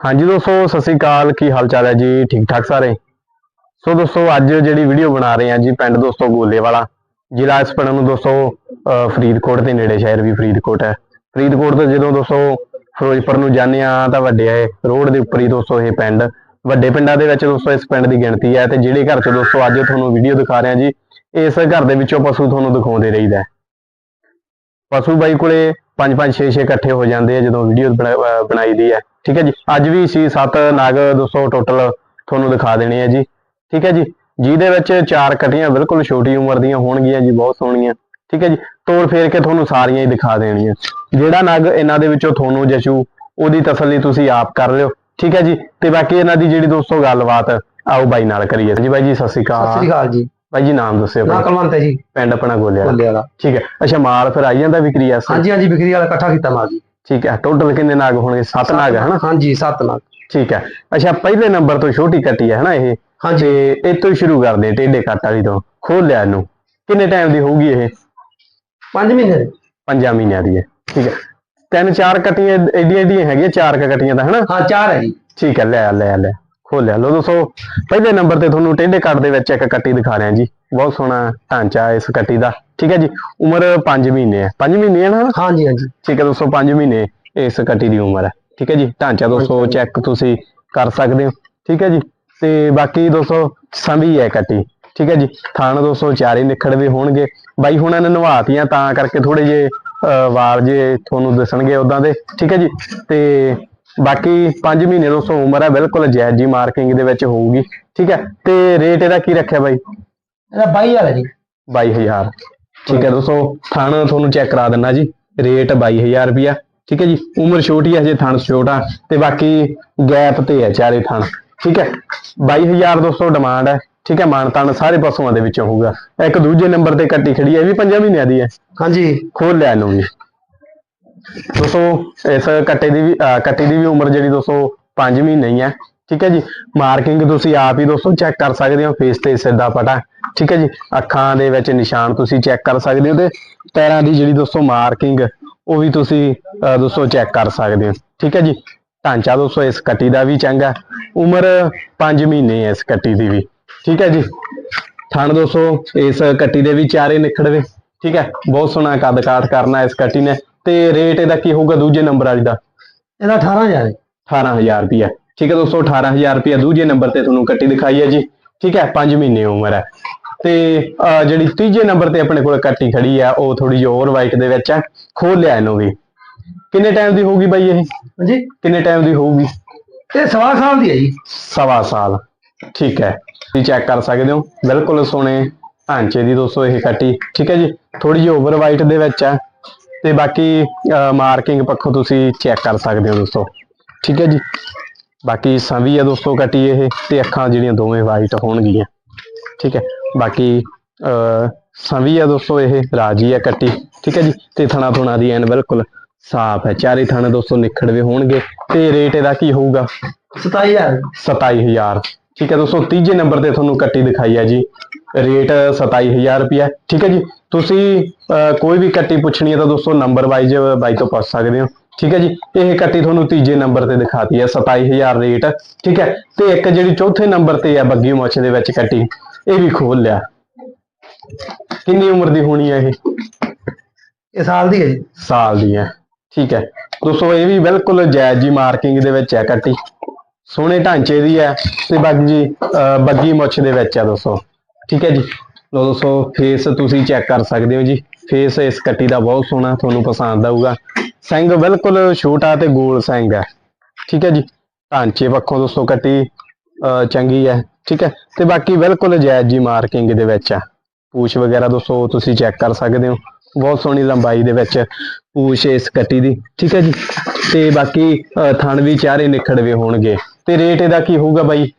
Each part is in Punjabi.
ਹਾਂਜੀ ਦੋਸਤੋ, ਸਤਿ ਸ੍ਰੀ ਅਕਾਲ। ਕੀ ਹਾਲ ਚਾਲ ਹੈ ਜੀ? ਠੀਕ ਠਾਕ ਸਾਰੇ? ਸੋ ਦੋਸਤੋ, ਅੱਜ ਜਿਹੜੀ ਵੀਡੀਓ ਬਣਾ ਰਹੇ ਹਾਂ ਜੀ ਪਿੰਡ ਦੋਸਤੋ ਗੋਲੇ ਵਾਲਾ ਜ਼ਿਲ੍ਹਾ ਇਸ ਪਿੰਡ ਨੂੰ ਦੋਸਤੋ ਅਹ ਫਰੀਦਕੋਟ ਦੇ ਨੇੜੇ ਸ਼ਹਿਰ ਵੀ ਫਰੀਦਕੋਟ ਹੈ। ਫਰੀਦਕੋਟ ਤੋਂ ਜਦੋਂ ਦੋਸਤੋ ਫਿਰੋਜ਼ਪੁਰ ਨੂੰ ਜਾਂਦੇ ਆ ਤਾਂ ਵੱਡੇ ਰੋਡ ਦੇ ਉੱਪਰ ਹੀ ਦੋਸਤੋ ਇਹ ਪਿੰਡ। ਵੱਡੇ ਪਿੰਡਾਂ ਦੇ ਵਿੱਚ ਦੋਸਤੋ ਇਸ ਪਿੰਡ ਦੀ ਗਿਣਤੀ ਹੈ ਤੇ ਜਿਹੜੇ ਘਰ 'ਚ ਦੋਸਤੋ ਅੱਜ ਤੁਹਾਨੂੰ ਵੀਡੀਓ ਦਿਖਾ ਰਹੇ ਹਾਂ ਜੀ, ਇਸ ਘਰ ਦੇ ਵਿੱਚੋਂ ਪਸ਼ੂ ਤੁਹਾਨੂੰ ਦਿਖਾਉਂਦੇ ਰਹੀਦਾ ਹੈ। ਪਸ਼ੂ ਬਾਈ ਕੋਲੇ 5 5 6 6 ਇਕੱਠੇ ਹੋ ਜਾਂਦੇ ਆ ਜਦੋਂ ਵੀਡੀਓ ਬਣਾਈ ਦੀ ਹੈ ਠੀਕ ਹੈ ਜੀ? ਅੱਜ ਵੀ ਸੀ 7 ਨਾਗ ਦੋਸਤੋ ਟੋਟਲ ਤੁਹਾਨੂੰ ਦਿਖਾ ਦੇਣੇ ਆ ਜੀ। ਠੀਕ ਹੈ ਜੀ? ਜਿਹਦੇ ਵਿੱਚ ਚਾਰ ਕਟੀਆਂ ਬਿਲਕੁਲ ਛੋਟੀ ਉਮਰ ਦੀਆਂ ਹੋਣਗੀਆਂ ਜੀ, ਬਹੁਤ ਸੋਹਣੀਆਂ। ਠੀਕ ਹੈ ਜੀ? ਤੋੜ ਫੇਰ ਕੇ ਤੁਹਾਨੂੰ ਸਾਰੀਆਂ ਹੀ ਦਿਖਾ ਦੇਣੀਆਂ। ਜਿਹੜਾ ਨਗ ਇਹਨਾਂ ਦੇ ਵਿੱਚੋਂ ਤੁਹਾਨੂੰ ਜਚੂ ਉਹਦੀ ਤਸੱਲੀ ਤੁਸੀਂ ਆਪ ਕਰ ਲਿਓ। ਠੀਕ ਹੈ ਜੀ? ਤੇ ਬਾਕੀ ਇਹਨਾਂ ਦੀ ਜਿਹੜੀ ਦੋਸਤੋ ਗੱਲਬਾਤ ਆਓ ਬਾਈ ਨਾਲ ਕਰੀਏ। ਜੀ ਬਾਈ ਜੀ, ਸਤਿ ਸ਼੍ਰੀ ਅਕਾਲ। ਸਤਿ ਸ੍ਰੀ ਅਕਾਲ ਜੀ। ਜੀ ਨਾਮ ਦੱਸਿਓ ਨਾ ਕਲਵੰਤ ਹੈ ਜੀ। ਪਿੰਡ ਆਪਣਾ ਗੋਲਿਆ ਬੱਲੇ ਵਾਲਾ ਠੀਕ ਹੈ। ਅੱਛਾ ਮਾਲ ਫਿਰ ਆਈ ਜਾਂਦਾ ਵਿਕਰੀ ਐਸੇ ਹਾਂਜੀ ਹਾਂਜੀ ਵਿਕਰੀ ਵਾਲਾ ਇਕੱਠਾ ਕੀਤਾ ਮਾਲ ਜੀ। ਠੀਕ ਹੈ। ਟੋਟਲ ਕਿੰਨੇ ਨਾਗ ਹੋਣਗੇ? 7 ਨਾਗ ਹੈ ਹਨਾ? ਹਾਂਜੀ ਸੱਤ ਨਾਗ। ਠੀਕ ਹੈ। ਅੱਛਾ ਪਹਿਲੇ ਨੰਬਰ ਤੋਂ ਛੋਟੀ ਕੱਟੀ ਹੈ ਹਨਾ ਇਹ? ਹਾਂਜੀ। ਤੇ ਇਹ ਤੋਂ ਹੀ ਸ਼ੁਰੂ ਕਰਦੇ ਟੇਡੇ ਕੱਟ ਵਾਲੀ ਤੋਂ। ਖੋਲ ਲਿਆ ਇਹਨੂੰ। ਕਿੰਨੇ ਟਾਈਮ ਦੀ ਹੋਊਗੀ ਇਹ? 5 ਮਹੀਨੇ ਦੇ। ਪੰਜਾਂ ਮਹੀਨਿਆਂ ਦੀ ਹੈ। ਠੀਕ ਹੈ। ਤਿੰਨ ਚਾਰ ਕੱਟੀਆਂ ਏਡੀਆਂ ਏਡੀਆਂ ਹੈਗੀਆਂ ਚਾਰ ਕੁ ਕੱਟੀਆਂ ਤਾਂ ਹਨਾ? ਹਾਂ ਚਾਰ ਹੈ ਜੀ। ਠੀਕ ਹੈ ਲੈ ਲੈ ਲੈ। ਆ। ਖੋਲ ਲਿਆ ਲੋ ਦੋਸਤੋ ਪਹਿਲੇ ਨੰਬਰ ਤੇ ਤੁਹਾਨੂੰ ਟੇਡੇ ਕੱਟ ਦੇ ਵਿੱਚ ਇੱਕ ਕੱਟੀ ਦਿਖਾ ਰਿਹਾ ਜੀ। ਬਹੁਤ ਸੋਹਣਾ ਢਾਂਚਾ ਹੈ ਇਸ ਕੱਟੀ ਦਾ। ਠੀਕ ਹੈ ਜੀ? ਉਮਰ 5 ਮਹੀਨੇ ਹੈ। 5 ਮਹੀਨੇ ਹੈ ਨਾ? ਹਾਂਜੀ ਹਾਂਜੀ। ਠੀਕ ਹੈ ਦੋਸਤੋ 5 ਮਹੀਨੇ ਇਸ ਕੱਟੀ ਦੀ ਉਮਰ ਹੈ। ਠੀਕ ਹੈ ਜੀ? ਢਾਂਚਾ ਦੋਸਤੋ ਚੈੱਕ ਤੁਸੀਂ ਕਰ ਸਕਦੇ ਹੋ। ਠੀਕ ਹੈ ਜੀ? ਤੇ ਬਾਕੀ ਦੋਸਤੋ ਸੰਭੀ ਹੈ ਕੱਟੀ। ਠੀਕ ਹੈ ਜੀ? ਥਾਣ ਦੋਸਤੋ ਚਾਰੇ ਨਿਖੜਵੇ ਹੋਣਗੇ। ਬਾਈ ਹੁਣਾਂ ਨੇ ਨਵਾਤੀਆਂ ਤਾਂ ਕਰਕੇ ਥੋੜੇ ਜੇ ਵਾਲ ਜੇ ਤੁਹਾਨੂੰ ਦਿਸਣਗੇ ਉਦਾਂ ਦੇ। ਠੀਕ ਹੈ ਜੀ? ਤੇ ਬਾਕੀ 5 ਮਹੀਨੇ ਦੋਸਤੋ ਉਮਰ ਹੈ ਬਿਲਕੁਲ ਜਾਇਜ਼ ਜੀ ਮਾਰਕਿੰਗ ਦੇ ਵਿੱਚ ਹੋਊਗੀ ਠੀਕ ਹੈ? ਤੇ ਰੇਟ ਇਹਦਾ ਕੀ ਰੱਖਿਆ ਬਾਈ? ਇਹਦਾ 22000 ਹੈ ਜੀ। 22000 ਠੀਕ ਹੈ ਦੋਸਤੋ ਥਣ ਤੁਹਾਨੂੰ ਚੈੱਕ ਕਰਾ ਦਿੰਨਾ ਜੀ। ਰੇਟ 22000 ਰੁਪਿਆ ਠੀਕ ਹੈ ਜੀ? ਉਮਰ ਛੋਟੀ ਹੈ ਜੇ ਥਣ ਛੋਟਾ ਤੇ ਬਾਕੀ ਗੈਪ ਤੇ ਹੈ ਚਾਰੇ ਥਣ ਠੀਕ ਹੈ? 22000 ਦੋਸਤੋ ਡਿਮਾਂਡ ਹੈ ਠੀਕ ਹੈ? ਮਾਨ ਤਾਨ ਸਾਰੇ ਪਸ਼ੂਆਂ ਦੇ ਵਿੱਚੋਂ ਹੋਊਗਾ। ਇੱਕ ਦੂਜੇ ਨੰਬਰ ਤੇ ਕੱਟੀ ਖੜੀ ਹੈ ਇਹ ਵੀ 5 ਮਹੀਨਿਆਂ ਦੀ ਹੈ। ਹਾਂਜੀ। ਖੋਲ ਲਿਆ ਇਹਨੂੰ ਵੀ। ਦੋਸਤੋ, ਇਸ ਕੱਟੇ ਦੀ ਵੀ, ਅਹ ਕੱਟੀ ਦੀ ਵੀ ਉਮਰ ਜਿਹੜੀ ਦੋਸਤੋ 5 ਮਹੀਨੇ ਹੀ ਹੈ ਠੀਕ ਹੈ ਜੀ? ਮਾਰਕਿੰਗ ਤੁਸੀਂ ਆਪ ਹੀ ਦੋਸਤੋ ਚੈੱਕ ਕਰ ਸਕਦੇ ਹੋ ਫੇਸ ਤੇ ਸਿੱਧਾ ਪਟਾ ਠੀਕ ਹੈ ਜੀ? ਅੱਖਾਂ ਦੇ ਵਿੱਚ ਨਿਸ਼ਾਨ ਤੁਸੀਂ ਚੈੱਕ ਕਰ ਸਕਦੇ ਹੋ ਤੇ ਪੈਰਾਂ ਦੀ ਜਿਹੜੀ ਦੋਸਤੋ ਮਾਰਕਿੰਗ ਉਹ ਵੀ ਤੁਸੀਂ, ਅਹ ਦੋਸਤੋ ਚੈੱਕ ਕਰ ਸਕਦੇ ਹੋ। ਠੀਕ ਹੈ ਜੀ? ਢਾਂਚਾ ਦੋਸਤੋ ਇਸ ਕੱਟੀ ਦਾ ਵੀ ਚੰਗਾ। ਉਮਰ 5 ਮਹੀਨੇ ਹੈ ਇਸ ਕੱਟੀ ਦੀ ਵੀ। ਠੀਕ ਹੈ ਜੀ? ਥਣ ਦੋਸਤੋ, ਇਸ ਕੱਟੀ ਦੇ ਵੀ ਚਾਰੇ ਨਿਖੜਵੇ। ਠੀਕ ਹੈ? ਬਹੁਤ ਸੋਹਣਾ ਕੱਦ ਕਾਠ ਕਰਨਾ ਇਸ ਕੱਟੀ ਨੇ। ਤੇ ਰੇਟ ਇਹਦਾ ਕੀ ਹੋਊਗਾ ਦੂਜੇ ਨੰਬਰ ਵਾਲੀ ਦਾ? ਇਹਦਾ 18000 ਹੈ। 18000 ਰੁਪਿਆ ਠੀਕ ਹੈ ਦੋਸਤੋ 18000 ਰੁਪਿਆ ਦੂਜੇ ਨੰਬਰ ਤੇ ਤੁਹਾਨੂੰ ਕੱਟੀ ਦਿਖਾਈ ਹੈ ਜੀ। ਠੀਕ ਹੈ 5 ਮਹੀਨੇ ਉਮਰ ਹੈ। ਤੇ ਜਿਹੜੀ ਤੀਜੇ ਨੰਬਰ ਤੇ ਆਪਣੇ ਕੋਲ ਕੱਟੀ ਖੜੀ ਹੈ ਉਹ ਥੋੜੀ ਜਿਹੀ ਹੋਰ ਵਾਈਟ ਦੇ ਵਿੱਚ ਹੈ। ਖੋਲ ਲਿਆ ਇਹਨੂੰ ਵੀ। ਕਿੰਨੇ ਟਾਈਮ ਦੀ ਹੋਊਗੀ ਬਾਈ ਇਹ? ਹਾਂਜੀ। ਕਿੰਨੇ ਟਾਈਮ ਦੀ ਹੋਊਗੀ? ਇਹ ਸਵਾ ਸਾਲ ਦੀ ਹੈ ਜੀ। ਸਵਾ ਸਾਲ। ਠੀਕ ਹੈ। ਤੁਸੀਂ ਚੈੱਕ ਕਰ ਸਕਦੇ ਹੋ। ਬਿਲਕੁਲ ਸੋਹਣੇ ਢਾਂਚੇ ਦੀ ਦੋਸਤੋ ਇਹ ਕੱਟੀ। ਠੀਕ ਹੈ ਜੀ। ਥੋੜੀ ਜਿਹੀ ਓਵਰ ਵਾਈਟ ਦੇ ਵਿੱਚ ਹੈ। ਤੇ ਬਾਕੀ ਮਾਰਕਿੰਗ ਪੱਖੋਂ ਤੁਸੀਂ ਚੈੱਕ ਕਰ ਸਕਦੇ ਹੋ ਦੋਸਤੋ। ਠੀਕ ਹੈ ਜੀ? ਬਾਕੀ ਸੰਵੀ ਹੈ ਦੋਸਤੋ ਕੱਟੀ ਇਹ ਤੇ ਅੱਖਾਂ ਜਿਹੜੀਆਂ ਦੋਵੇਂ ਵਾਈਟ ਹੋਣਗੀਆਂ। ਠੀਕ ਹੈ? ਬਾਕੀ ਸੰਵੀ ਹੈ ਦੋਸਤੋ ਇਹ ਰਾਜੀ ਹੈ ਕੱਟੀ ਠੀਕ ਹੈ ਜੀ? ਤੇ ਥਣਾ ਥੁਣਾ ਦੀ ਐਨ ਬਿਲਕੁਲ ਸਾਫ਼ ਹੈ। ਚਾਰੇ ਥਾਣੇ ਦੋਸਤੋ ਨਿਖੜਵੇ ਹੋਣਗੇ। ਤੇ ਰੇਟ ਇਹਦਾ ਕੀ ਹੋਊਗਾ? 27000 27000 ਠੀਕ ਹੈ ਦੋਸਤੋ ਤੀਜੇ ਨੰਬਰ ਤੇ ਤੁਹਾਨੂੰ ਕੱਟੀ ਦਿਖਾਈ ਹੈ ਜੀ। ਰੇਟ 27000 ਰੁਪਿਆ ਠੀਕ ਹੈ ਜੀ? ਤੁਸੀਂ ਕੋਈ ਵੀ ਕੱਟੀ ਪੁੱਛਣੀ ਹੈ ਤਾਂ ਦੋਸਤੋ ਨੰਬਰ ਵਾਈਜ਼ ਬਾਈ ਤੋਂ ਪੁੱਛ ਸਕਦੇ ਹੋ। ਠੀਕ ਹੈ ਜੀ? ਇਹ ਕੱਟੀ ਤੁਹਾਨੂੰ ਤੀਜੇ ਨੰਬਰ ਤੇ ਦਿਖਾਤੀ ਹੈ 27000 ਰੇਟ। ਠੀਕ ਹੈ? ਤੇ ਇੱਕ ਜਿਹੜੀ ਚੌਥੇ ਨੰਬਰ ਤੇ ਹੈ ਬੱਗੀ ਮੁੱਛ ਦੇ ਵਿੱਚ ਕੱਟੀ ਇਹ ਵੀ ਖੋਲ ਲਿਆ। ਕਿੰਨੀ ਉਮਰ ਦੀ ਹੋਣੀ ਹੈ ਇਹ? ਇਹ ਸਾਲ ਦੀ ਹੈ ਜੀ। ਸਾਲ ਦੀ ਹੈ। ਠੀਕ ਹੈ? ਦੋਸਤੋ ਇਹ ਵੀ ਬਿਲਕੁਲ ਜਾਇਜ਼ ਜੀ ਮਾਰਕਿੰਗ ਦੇ ਵਿੱਚ ਹੈ ਕੱਟੀ। ਸੋਹਣੇ ਢਾਂਚੇ ਦੀ ਹੈ ਤੇ ਬਾਕੀ ਬੱਗੀ ਮੁੱਛ ਦੇ ਵਿੱਚ ਹੈ ਦੋਸਤੋ। ਠੀਕ ਹੈ ਜੀ? ਲੋ ਦੋਸਤੋ ਫੇਸ ਤੁਸੀਂ ਚੈੱਕ ਕਰ ਸਕਦੇ ਹੋ ਜੀ। ਫੇਸ ਇਸ ਕੱਟੀ ਦਾ ਬਹੁਤ ਸੋਹਣਾ ਤੁਹਾਨੂੰ ਪਸੰਦ ਆਊਗਾ। ਸਿੰਘ ਬਿਲਕੁਲ ਛੋਟਾ ਤੇ ਗੋਲ ਸਿੰਘ ਹੈ। ਠੀਕ ਹੈ ਜੀ? ਢਾਂਚੇ ਪੱਖੋਂ ਦੋਸਤੋ ਕੱਟੀ ਚੰਗੀ ਹੈ। ਠੀਕ ਹੈ? ਤੇ ਬਾਕੀ ਬਿਲਕੁਲ ਜਾਇਜ਼ ਜੀ ਮਾਰਕਿੰਗ ਦੇ ਵਿੱਚ ਹੈ। ਪੂਛ ਵਗੈਰਾ ਦੋਸਤੋ ਤੁਸੀਂ ਚੈੱਕ ਕਰ ਸਕਦੇ ਹੋ। ਬਹੁਤ ਸੋਹਣੀ ਲੰਬਾਈ ਦੇ ਵਿੱਚ ਪੂਛ ਇਸ ਕੱਟੀ ਦੀ। ਠੀਕ ਹੈ ਜੀ? ਤੇ ਬਾਕੀ ਥਣ ਵੀ ਚਾਰੇ ਨਿਖੜਵੇ ਹੋਣਗੇ। ਤੇ ਰੇਟ ਇਹਦਾ ਕੀ ਹੋਊਗਾ ਬਾਈ?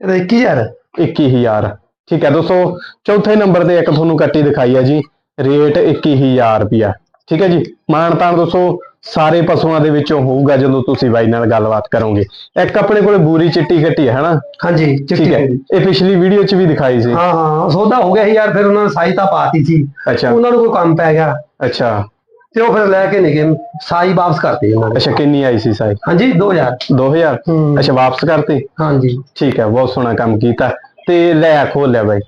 ਇਹਦਾ 21000 21000 ਠੀਕ ਹੈ ਦੋਸਤੋ ਚੌਥੇ ਨੰਬਰ ਤੇ ਇੱਕ ਤੁਹਾਨੂੰ ਕੱਟੀ ਦਿਖਾਈ ਹੈ ਜੀ ਰੇਟ 21000 ਰੁਪਿਆ ਠੀਕ ਹੈ ਜੀ? ਮਾਣ ਤਾਣ ਦੋਸਤੋ ਸਾਰੇ ਪਸ਼ੂਆਂ ਦੇ ਵਿੱਚੋਂ ਹੋਊਗਾ ਜਦੋਂ ਤੁਸੀਂ ਬਾਈ ਨਾਲ ਗੱਲਬਾਤ ਕਰੋਗੇ। ਇੱਕ ਆਪਣੇ ਕੋਲ ਬੂਰੀ ਚਿੱਟੀ ਕੱਟੀ ਹੈ ਹਨਾ? ਹਾਂਜੀ ਠੀਕ ਚਿੱਟੀ ਹੈ। ਹੈ ਇਹ ਪਿਛਲੀ ਵੀਡੀਓ 'ਚ ਵੀ ਦਿਖਾਈ ਸੀ। ਹਾਂ ਹਾਂ ਸੌਦਾ ਹੋ ਗਿਆ ਸੀ ਯਾਰ ਫਿਰ ਉਹਨਾਂ ਨੇ ਸਹਾਇਤਾ ਪਾਤੀ ਸੀ। ਅੱਛਾ। ਉਹਨਾਂ ਨੂੰ ਕੋਈ ਕੰਮ ਪੈ ਗਿਆ। ਅੱਛਾ। ਤੇ ਉਹ ਫਿਰ ਲੈ ਕੇ ਨਹੀਂ ਗਏ ਸਾਈ ਵਾਪਸ ਕਰਤੀ ਉਹਨਾਂ ਨੇ। ਅੱਛਾ ਕਿੰਨੀ ਆਈ ਸੀ ਸਾਈ? ਹਾਂਜੀ 2000 2000 ਹੂੰ। ਅੱਛਾ ਵਾਪਸ ਕਰਤੀ? ਹਾਂਜੀ। ਠੀਕ ਹੈ ਬਹੁਤ ਸੋਹਣਾ ਕੰਮ ਕੀਤਾ। ਤੇ ਲੈ ਖੋਲਿਆ ਬਾਈ।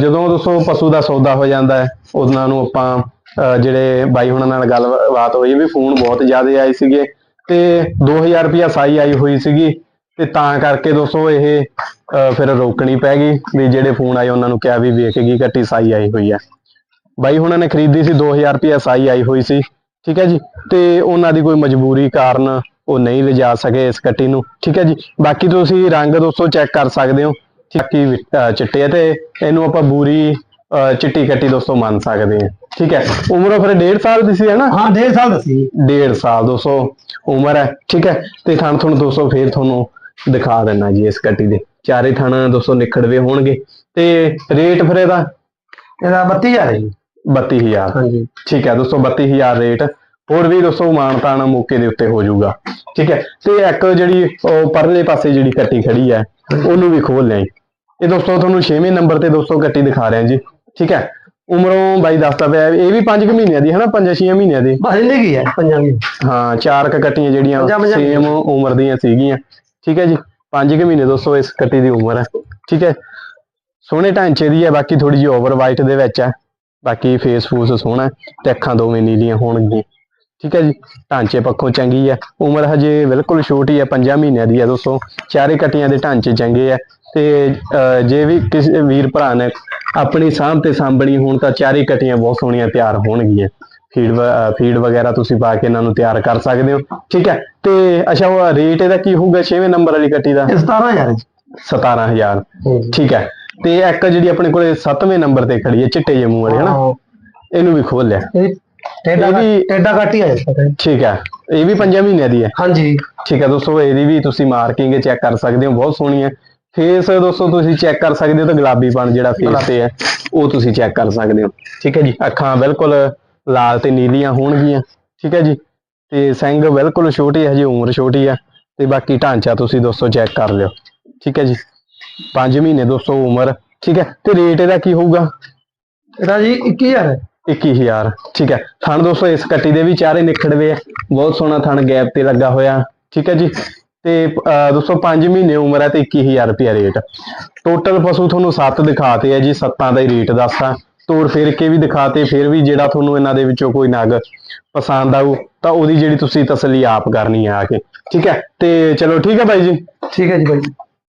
ਜਦੋਂ ਦੋਸਤੋ ਪਸ਼ੂ ਦਾ ਸੌਦਾ ਹੋ ਜਾਂਦਾ ਹੈ, ਉਹਨਾਂ ਨੂੰ ਆਪਾਂ ਜਿਹੜੇ ਬਾਈ ਹੁਣਾਂ ਨਾਲ ਗੱਲਬਾਤ ਹੋਈ ਵੀ ਫੋਨ ਬਹੁਤ ਜ਼ਿਆਦਾ ਆਏ ਸੀਗੇ ਤੇ 2000 ਰੁਪਿਆ ਸਾਈ ਆਈ ਹੋਈ ਸੀਗੀ ਤੇ ਤਾਂ ਕਰਕੇ ਦੋਸਤੋ ਇਹ ਫਿਰ ਰੋਕਣੀ ਪੈ ਗਈ ਵੀ ਜਿਹੜੇ ਫੋਨ ਆਏ ਉਹਨਾਂ ਨੂੰ ਕਿਹਾ ਵੀ ਵੇਖ ਗਈ ਕੱਟੀ ਸਾਈ ਆਈ ਹੋਈ ਹੈ ਬਾਈ ਹੁਣਾਂ ਨੇ ਖਰੀਦੀ ਸੀ 2000 ਰੁਪਿਆ ਸਾਈ ਆਈ ਹੋਈ ਸੀ, ਠੀਕ ਹੈ ਜੀ, ਤੇ ਉਹਨਾਂ ਦੀ ਕੋਈ ਮਜਬੂਰੀ ਕਾਰਨ ਉਹ ਨਹੀਂ ਲਿਜਾ ਸਕੇ ਇਸ ਕੱਟੀ ਨੂੰ, ਠੀਕ ਹੈ ਜੀ। ਬਾਕੀ ਤੁਸੀਂ ਰੰਗ ਦੋਸਤੋ ਚੈੱਕ ਕਰ ਸਕਦੇ ਹੋ ਅਹ, ਚਿੱਟੇ ਆ ਤੇ ਇਹਨੂੰ ਆਪਾਂ ਬੂਰੀ ਅਹ, ਚਿੱਟੀ ਕੱਟੀ ਦੋਸਤੋ ਮੰਨ ਸਕਦੇ ਹਾਂ। ਠੀਕ ਹੈ? ਉਮਰ ਫਿਰ 1.5 ਸਾਲ ਦੀ ਸੀ ਹੈ ਨਾ? ਹਾਂ 1.5 ਸਾਲ ਦੱਸੀ 1.5 ਸਾਲ ਦੋਸਤੋ ਉਮਰ ਹੈ। ਠੀਕ ਹੈ? ਤੇ ਥਣ ਥਣ ਦੋਸਤੋ ਫੇਰ ਤੁਹਾਨੂੰ ਦਿਖਾ ਦਿੰਨਾ ਜੀ ਇਸ ਕੱਟੀ ਦੇ। ਚਾਰੇ ਥਣ ਦੋਸਤੋ ਨਿਖੜਵੇ ਹੋਣਗੇ। ਤੇ ਰੇਟ ਫਿਰ ਇਹਦਾ? ਇਹਦਾ 32000 ਹੈ ਜੀ। 32000 ਹਾਂਜੀ। ਠੀਕ ਹੈ ਦੋਸਤੋ 32000 ਰੇਟ। ਹੋਰ ਵੀ ਦੋਸਤੋ ਮਾਨਤਾਨ ਮੌਕੇ ਦੇ ਉੱਤੇ ਹੋ ਜਾਊਗਾ। ਠੀਕ ਹੈ? ਤੇ ਇੱਕ ਜਿਹੜੀ ਉਹ ਪਰਲੇ ਪਾਸੇ ਜਿਹੜੀ ਕੱਟੀ ਖੜੀ ਹੈ ਉਹਨੂੰ ਵੀ ਖੋਲ ਲਿਆ ਇਹ ਦੋਸਤੋ ਤੁਹਾਨੂੰ 6ਵੇਂ ਨੰਬਰ ਤੇ ਦੋਸਤੋ ਕੱਟੀ ਦਿਖਾ ਰਿਹਾ ਜੀ। ਠੀਕ ਹੈ? ਉਮਰੋਂ ਬਾਈ ਦੱਸਦਾ ਪਿਆ ਇਹ ਵੀ 5 ਮਹੀਨਿਆਂ ਦੀ ਹੈ ਨਾ 5-6 ਮਹੀਨਿਆਂ ਦੀ। ਬਸ ਇੰਨੇ ਕੀ ਹੈ? ਪੰਜਾਂ ਦੀ। ਹਾਂ ਚਾਰ ਕ ਕੱਟੀਆਂ ਜਿਹੜੀਆਂ ਸੇਮ ਉਮਰ ਦੀਆਂ ਸੀਗੀਆਂ। ਠੀਕ ਹੈ ਜੀ? 5 ਕੁ ਮਹੀਨੇ ਦੋਸਤੋ ਇਸ ਕੱਟੀ ਦੀ ਉਮਰ ਹੈ। ਠੀਕ ਹੈ? ਸੋਹਣੇ ਢਾਂਚੇ ਦੀ ਹੈ ਬਾਕੀ ਥੋੜੀ ਜਿਹੀ ਓਵਰ ਵਾਈਟ ਦੇ ਵਿੱਚ ਹੈ। ਬਾਕੀ ਫੇਸ ਫੂਸ ਸੋਹਣਾ ਤੇ ਅੱਖਾਂ ਦੋਵੇਂ ਨੀਲੀਆਂ ਹੋਣਗੀਆਂ। ਠੀਕ ਹੈ ਜੀ? ਢਾਂਚੇ ਪੱਖੋਂ ਚੰਗੀ ਹੈ। ਉਮਰ ਹਜੇ ਬਿਲਕੁਲ ਛੋਟੀ ਹੈ 5 ਮਹੀਨਿਆਂ ਦੀ ਹੈ ਦੋਸਤੋ। ਚਾਰੇ ਕੱਟੀਆਂ ਦੇ ਢਾਂਚੇ ਚੰਗੇ ਹੈ। ਤੇ ਜੇ ਵੀ ਕਿਸੇ ਵੀਰ ਭਰਾ ਨੇ ਆਪਣੀ ਸਾਂਭ ਤੇ ਸਾਂਭਣੀ ਹੋਣ ਤਾਂ ਚਾਰੇ ਕੱਟੀਆਂ ਬਹੁਤ ਸੋਹਣੀਆਂ ਤਿਆਰ ਹੋਣਗੀਆਂ। ਫੀਡ ਫੀਡ ਵਗੈਰਾ ਤੁਸੀਂ ਪਾ ਕੇ ਇਹਨਾਂ ਨੂੰ ਤਿਆਰ ਕਰ ਸਕਦੇ ਹੋ। ਠੀਕ ਹੈ? ਤੇ ਅੱਛਾ ਉਹ ਰੇਟ ਇਹਦਾ ਕੀ ਹੋਊਗਾ? 6ਵੇਂ ਨੰਬਰ ਵਾਲੀ ਕੱਟੀ ਦਾ? ਇਹ 17000 ਹੈ ਜੀ। 17000 ਹਾਂਜੀ। ਠੀਕ ਹੈ। ਤੇ ਇੱਕ ਜਿਹੜੀ ਆਪਣੇ ਕੋਲੇ 7ਵੇਂ ਨੰਬਰ ਤੇ ਖੜੀ ਹੈ ਚਿੱਟੇ ਜਿਹੇ ਮੂੰਹ ਵਾਲੀ ਹੈ ਨਾ? ਹਾਂ। ਇਹਨੂੰ ਵੀ ਖੋਲ ਲਿਆ। ਇਹ ਟੇਡਾ ਵੀ- ਟੇਡਾ ਕੱਟ ਹੀ ਆ ਜਾਂਦਾ ਠੀਕ ਹੈ। ਇਹ ਵੀ 5 ਮਹੀਨਿਆਂ ਦੀ ਹੈ। ਹਾਂਜੀ। ਠੀਕ ਹੈ ਦੋਸਤੋ ਇਹਦੀ ਵੀ ਤੁਸੀਂ ਮਾਰਕਿੰਗ ਚੈੱਕ ਕਰ ਸਕਦੇ ਹੋ ਬਹੁਤ ਸੋਹਣੀ ਹੈ। ਫੇਸ ਦੋਸਤੋ ਤੁਸੀਂ ਚੈੱਕ ਕਰ ਸਕਦੇ ਹੋ ਤਾਂ ਗੁਲਾਬੀਪਣ ਜਿਹੜਾ ਫੇਸ ਤੇ ਹੈ ਉਹ ਤੁਸੀਂ ਚੈੱਕ ਕਰ ਸਕਦੇ ਹੋ। ਠੀਕ ਹੈ ਜੀ। ਅੱਖਾਂ ਬਿਲਕੁਲ ਲਾਲ ਤੇ ਨੀਲੀਆਂ ਹੋਣਗੀਆਂ। ਠੀਕ ਹੈ ਜੀ। ਤੇ ਸਿੰਘ ਬਿਲਕੁਲ ਛੋਟੀ ਹੈ ਹਜੇ ਉਮਰ ਛੋਟੀ ਹੈ। ਤੇ ਬਾਕੀ ਢਾਂਚਾ ਤੁਸੀਂ ਦੋਸਤੋ ਚੈੱਕ ਕਰ ਲਿਓ। ਠੀਕ ਹੈ ਜੀ। 5 ਮਹੀਨੇ ਦੋਸਤੋ ਉਮਰ। ਠੀਕ ਹੈ। ਤੇ ਰੇਟ ਇਹਦਾ ਕੀ ਹੋਊਗਾ? ਇਹਦਾ ਜੀ 21000 ਹੈ। 21000 ਠੀਕ ਹੈ। ਥਣ ਦੋਸਤੋ, ਇਸ ਕੱਟੀ ਦੇ ਵੀ ਚਾਰੇ ਨਿਖੜਵੇ ਆ। ਬਹੁਤ ਸੋਹਣਾ ਥਣ ਗੈਪ ਤੇ ਲੱਗਾ ਹੋਇਆ, ਠੀਕ ਹੈ ਜੀ। ਤੇ ਦੋਸਤੋ 5 ਮਹੀਨੇ ਉਮਰ ਹੈ ਤੇ 21000 ਰੁਪਿਆ ਰੇਟ। ਟੋਟਲ ਪਸ਼ੂ ਤੁਹਾਨੂੰ 7 ਦਿਖਾਤੇ ਆ ਜੀ, ਸੱਤਾਂ ਦਾ ਹੀ ਰੇਟ ਦੱਸਤਾ ਤੋਰ ਫੇਰ ਕੇ ਵੀ ਦਿਖਾਤੇ, ਫਿਰ ਵੀ ਜਿਹੜਾ ਤੁਹਾਨੂੰ ਇਹਨਾਂ ਦੇ ਵਿੱਚੋਂ ਕੋਈ ਨਗ ਪਸੰਦ ਆਊ, ਤਾਂ ਉਹਦੀ ਜਿਹੜੀ ਤੁਸੀਂ ਤਸੱਲੀ ਆਪ ਕਰਨੀ ਆ ਆ ਕੇ, ਠੀਕ ਹੈ। ਤੇ ਚਲੋ, ਠੀਕ ਹੈ ਬਾਈ ਜੀ? ਠੀਕ ਹੈ ਜੀ ਬਾਈ